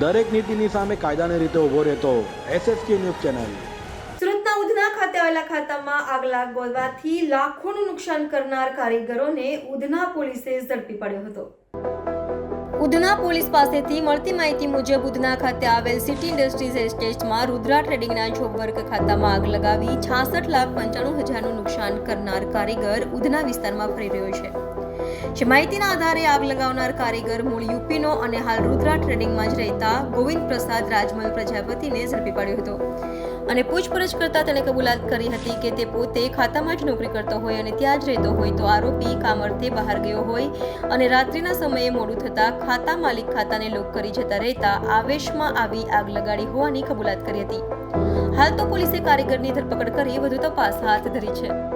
દરેક નીતિની સામે કાયદાની રીતે ઊભો રહેતો એસએસકે ન્યૂઝ ચેનલ. સુરતના ઉધના ખાતે આવેલા ખાતામાં આગ લાગવાથી લાખોનું નુકસાન કરનાર કારીગરોને ઉધના પોલીસે ઝડપી પડ્યો હતો. ઉધના પોલીસ પાસેથી મળતી માહિતી મુજબ ઉધના ખાતે આવેલ સિટી ઇન્ડસ્ટ્રીઝ એસ્ટેટમાં રુદ્રા ટ્રેડિંગના જોબ વર્ક ખાતામાં આગ લગાવી છાસઠ લાખ પંચાણું હજારનું નુકસાન કરનાર કારીગર ઉધના વિસ્તારમાં ફરી રહ્યો છે. જે માહિતીના આધારે આગ લગાવનાર કારીગર મૂળ યુપીનો અને હાલ રુદ્રા ટ્રેડિંગમાં જ રહેતા ગોવિંદ પ્રસાદ રાજમલ પ્રજાપતિને ઝડપી પાડ્યો હતો. અને પૂછપરછ કરતા તેણે કબૂલાત કરી હતી કે તે પોતે ખાતામાં જ નોકરી કરતો હોય અને ત્યાં જ રહેતો હોય તો આરોપી કામ બહાર ગયો હોય અને રાત્રિના સમયે મોડું થતાં ખાતા માલિક ખાતાને લોક કરી જતા રહેતા આવેશમાં આવી આગ લગાડી હોવાની કબૂલાત કરી હતી. હાલ તો પોલીસે કારીગરની ધરપકડ કરી વધુ તપાસ હાથ ધરી છે.